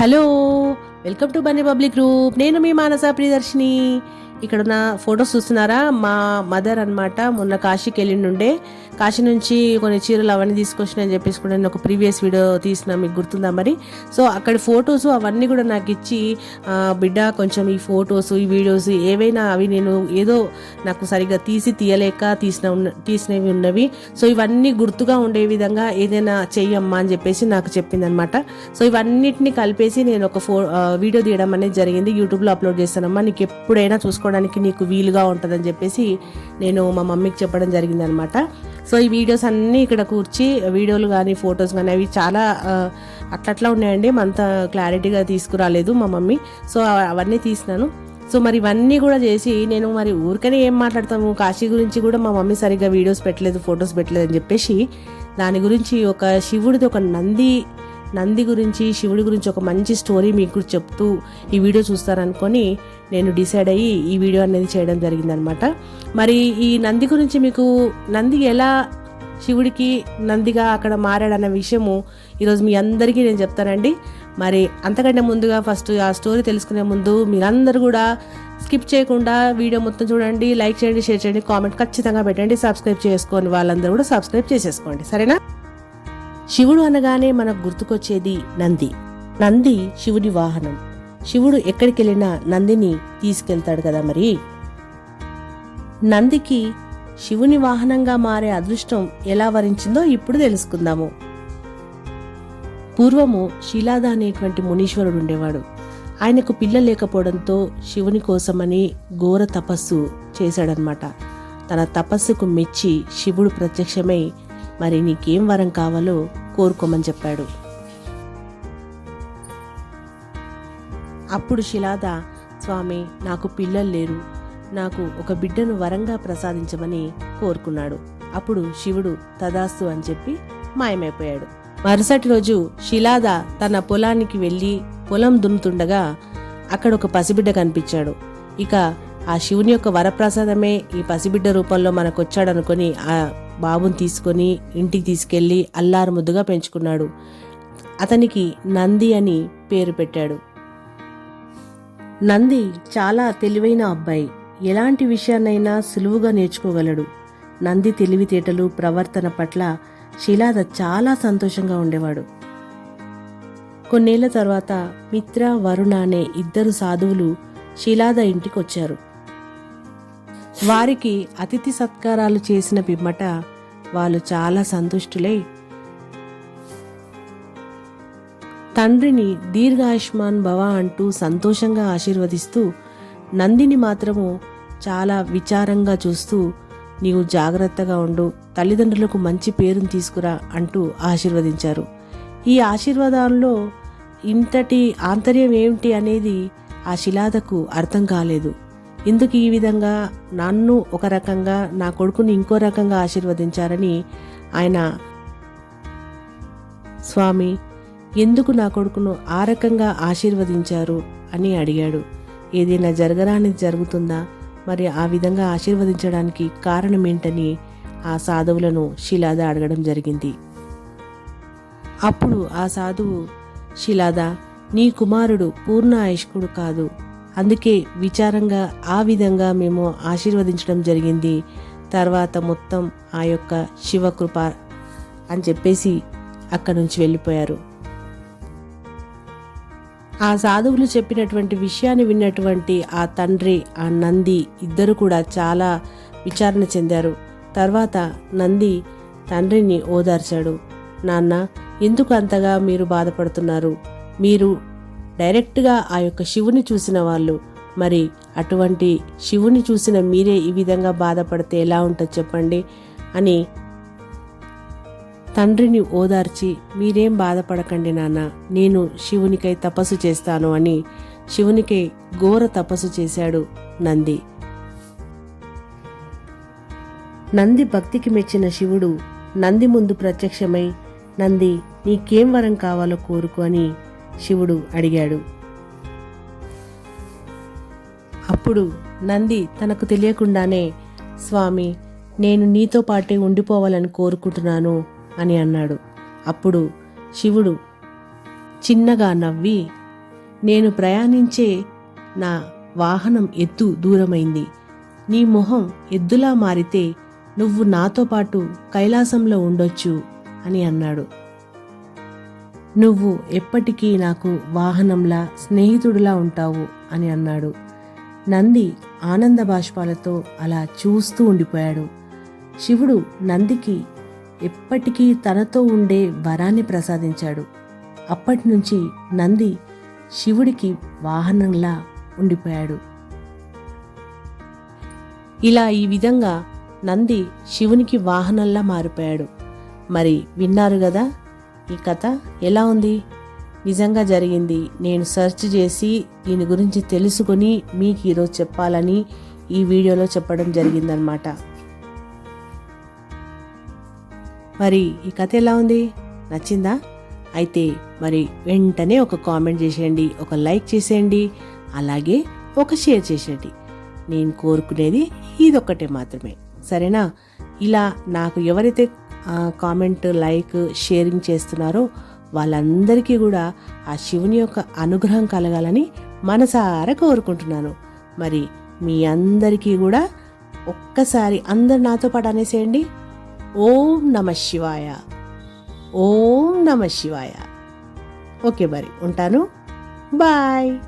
Hello welcome to Bunny public group నేను మీ మానస ప్రియదర్శిని. ఇక్కడ నా ఫొటోస్ చూస్తున్నారా? మా మదర్ అన్నమాట మొన్న కాశీకి వెళ్ళిండుండే. కాశీ నుంచి కొన్ని చీరలు అవన్నీ తీసుకొచ్చిన అని చెప్పేసి కూడా నేను ఒక ప్రీవియస్ వీడియో తీసిన మీకు గుర్తుందా మరి? సో అక్కడ ఫొటోస్ అవన్నీ కూడా నాకు ఇచ్చి బిడ్డ కొంచెం ఈ ఫొటోస్ ఈ వీడియోస్ ఏవైనా అవి నేను ఏదో నాకు సరిగ్గా తీసి తీయలేక తీసిన ఉన్న తీసినవి ఉన్నవి. సో ఇవన్నీ గుర్తుగా ఉండే విధంగా ఏదైనా చెయ్యమ్మా అని చెప్పేసి నాకు చెప్పిందనమాట సో ఇవన్నిటిని కలిపేసి నేను ఒక ఫో వీడియో తీయడం అనేది జరిగింది. యూట్యూబ్లో అప్లోడ్ చేస్తానమ్మా. నీకు ఎప్పుడైనా చేసుకోవడానికి నీకు వీలుగా ఉంటుందని చెప్పేసి నేను మా మమ్మీకి చెప్పడం జరిగింది అనమాట సో ఈ వీడియోస్ అన్నీ ఇక్కడ కూర్చి వీడియోలు కానీ ఫొటోస్ కానీ అవి చాలా అట్లట్లా ఉన్నాయండి. అంత క్లారిటీగా తీసుకురాలేదు మా మమ్మీ. సో అవన్నీ తీసినాను. సో మరి ఇవన్నీ కూడా చేసి నేను మరి ఊరికనే ఏం మాట్లాడతాము? కాశీ గురించి కూడా మా మమ్మీ సరిగ్గా వీడియోస్ పెట్టలేదు ఫొటోస్ పెట్టలేదు అని చెప్పేసి దాని గురించి ఒక శివుడిది ఒక నంది నంది గురించి శివుడి గురించి ఒక మంచి స్టోరీ మీకు చెప్తూ ఈ వీడియో చూస్తారనుకొని నేను డిసైడ్ అయ్యి ఈ వీడియో అనేది చేయడం జరిగిందనమాట. మరి ఈ నంది గురించి మీకు నంది ఎలా శివుడికి నందిగా అక్కడ మారాడన్న విషయము ఈరోజు మీ అందరికీ నేను చెప్తానండి. మరి అంతకంటే ముందుగా ఫస్ట్ ఆ స్టోరీ తెలుసుకునే ముందు మీరందరూ కూడా స్కిప్ చేయకుండా వీడియో మొత్తం చూడండి లైక్ చేయండి షేర్ చేయండి కామెంట్ ఖచ్చితంగా పెట్టండి సబ్స్క్రైబ్ చేసుకోండి వాళ్ళందరూ కూడా సబ్స్క్రైబ్ చేసేసుకోండి. సరేనా? శివుడు అనగానే మనకు గుర్తుకొచ్చేది నంది. నంది శివుడి వాహనం. శివుడు ఎక్కడికి వెళ్ళినా నందిని తీసుకెళ్తాడు కదా మరి? నందికి శివుని వాహనంగా మారే అదృష్టం ఎలా వరించిందో ఇప్పుడు తెలుసుకుందాము. పూర్వము శిలాద అనేటువంటి మునీశ్వరుడు ఉండేవాడు. ఆయనకు పిల్ల లేకపోవడంతో శివుని కోసమని ఘోర తపస్సు చేశాడనమాట తన తపస్సుకు మెచ్చి శివుడు ప్రత్యక్షమై మరి నీకేం వరం కావాలో కోరుకోమని చెప్పాడు. అప్పుడు శిలాద స్వామి నాకు పిల్లలు లేరు. నాకు ఒక బిడ్డను వరంగా ప్రసాదించమని కోరుకున్నాడు. అప్పుడు శివుడు తదాస్తు అని చెప్పి మాయమైపోయాడు. మరుసటి రోజు శిలాద తన పొలానికి వెళ్ళి పొలం దున్నుతుండగా అక్కడ ఒక పసిబిడ్డ కనిపించాడు. ఇక ఆ శివుని యొక్క వరప్రసాదమే ఈ పసిబిడ్డ రూపంలో మనకొచ్చాడనుకొని ఆ బాబుని తీసుకొని ఇంటికి తీసుకెళ్ళి అల్లారు ముద్దుగా పెంచుకున్నాడు. అతనికి నంది అని పేరు పెట్టాడు. నంది చాలా తెలివైన అబ్బాయి. ఎలాంటి విషయాన్నైనా సులువుగా నేర్చుకోగలడు. నంది తెలివితేటలు ప్రవర్తన పట్ల శిలాద చాలా సంతోషంగా ఉండేవాడు. కొన్నేళ్ళ తర్వాత మిత్ర వరుణ అనే ఇద్దరు సాధువులు శిలాద ఇంటికి వచ్చారు వారికి అతిథి సత్కారాలు చేసిన పిమ్మట వాళ్ళు చాలా సంతుష్టులై తండ్రిని దీర్ఘాయుష్మాన్ భవ అంటూ సంతోషంగా ఆశీర్వదిస్తూ నందిని మాత్రము చాలా విచారంగా చూస్తూ నీవు జాగ్రత్తగా ఉండు తల్లిదండ్రులకు మంచి పేరును తీసుకురా అంటూ ఆశీర్వదించారు. ఈ ఆశీర్వాదాల్లో ఇంతటి ఆంతర్యం ఏమిటి అనేది ఆ శిలాదకు అర్థం కాలేదు. ఎందుకు ఈ విధంగా నన్ను ఒక రకంగా నా కొడుకుని ఇంకో రకంగా ఆశీర్వదించారని ఆయన స్వామి ఎందుకు నా కొడుకును ఆ రకంగా ఆశీర్వదించారు అని అడిగాడు. ఏదైనా జరగరానిది జరుగుతుందా? మరి ఆ విధంగా ఆశీర్వదించడానికి కారణమేంటని ఆ సాధువులను శిలాద అడగడం జరిగింది. అప్పుడు ఆ సాధువు శిలాద నీ కుమారుడు పూర్ణ ఆయుష్కుడు కాదు. అందుకే విచారంగా ఆ విధంగా మేము ఆశీర్వదించడం జరిగింది. తర్వాత మొత్తం ఆ యొక్క శివకృప అని చెప్పేసి అక్కడి నుంచి వెళ్ళిపోయారు. ఆ సాధువులు చెప్పినటువంటి విషయాన్ని విన్నటువంటి ఆ తండ్రి ఆ నంది ఇద్దరు కూడా చాలా విచారణ చెందారు. తర్వాత నంది తండ్రిని ఓదార్చాడు. నాన్న ఎందుకు అంతగా మీరు బాధపడుతున్నారు? మీరు డైరెక్ట్గా ఆ యొక్క శివుని చూసిన వాళ్ళు. మరి అటువంటి శివుని చూసిన మీరే ఈ విధంగా బాధపడితే ఎలా ఉంటుంది చెప్పండి అని తండ్రిని ఓదార్చి మీరేం బాధపడకండి నాన్న నేను శివునికై తపస్సు చేస్తాను అని శివునికై ఘోర తపస్సు చేశాడు నంది. నంది భక్తికి మెచ్చిన శివుడు నంది ముందు ప్రత్యక్షమై నంది నీకేం వరం కావాలో కోరుకు అని శివుడు అడిగాడు. అప్పుడు నంది తనకు తెలియకుండానే స్వామి నేను నీతో పాటే ఉండిపోవాలని కోరుకుంటున్నాను అని అన్నాడు. అప్పుడు శివుడు చిన్నగా నవ్వి నేను ప్రయాణించే నా వాహనం ఎత్తు దూరమైంది. నీ మొహం ఎద్దులా మారితే నువ్వు నాతో పాటు కైలాసంలో ఉండొచ్చు అని అన్నాడు. నువ్వు ఎప్పటికీ నాకు వాహనంలా స్నేహితుడిలా ఉంటావు అని అన్నాడు. నంది ఆనంద బాష్పాలతో అలా చూస్తూ ఉండిపోయాడు. శివుడు నందికి ఎప్పటికీ తనతో ఉండే వరాన్ని ప్రసాదించాడు. అప్పటి నుంచి నంది శివుడికి వాహనంలా ఉండిపోయాడు. ఇలా ఈ విధంగా నంది శివునికి వాహనంలా మారిపోయాడు. మరి విన్నారు కదా ఈ కథ ఎలా ఉంది? నిజంగా జరిగింది. నేను సెర్చ్ చేసి దీని గురించి తెలుసుకొని మీకు ఈరోజు చెప్పాలని ఈ వీడియోలో చెప్పడం జరిగిందనమాట మరి ఈ కథ ఎలా ఉంది? నచ్చిందా? అయితే మరి వెంటనే ఒక కామెంట్ చేసేయండి ఒక లైక్ చేసేయండి అలాగే ఒక షేర్ చేసేయండి. నేను కోరుకునేది ఇదొక్కటే మాత్రమే. సరేనా? ఇలా నాకు ఎవరైతే కామెంట్ లైక్ షేరింగ్ చేస్తున్నారో. వాళ్ళందరికీ కూడా ఆ శివుని యొక్క అనుగ్రహం కలగాలని మనసారా కోరుకుంటున్నాను. మరి మీ అందరికీ కూడా ఒక్కసారి అందరు నాతో పాటు అనేసేయండి. ఓం నమ శివాయ. ఓం నమ శివాయ. ఓకే మరి ఉంటాను. బాయ్.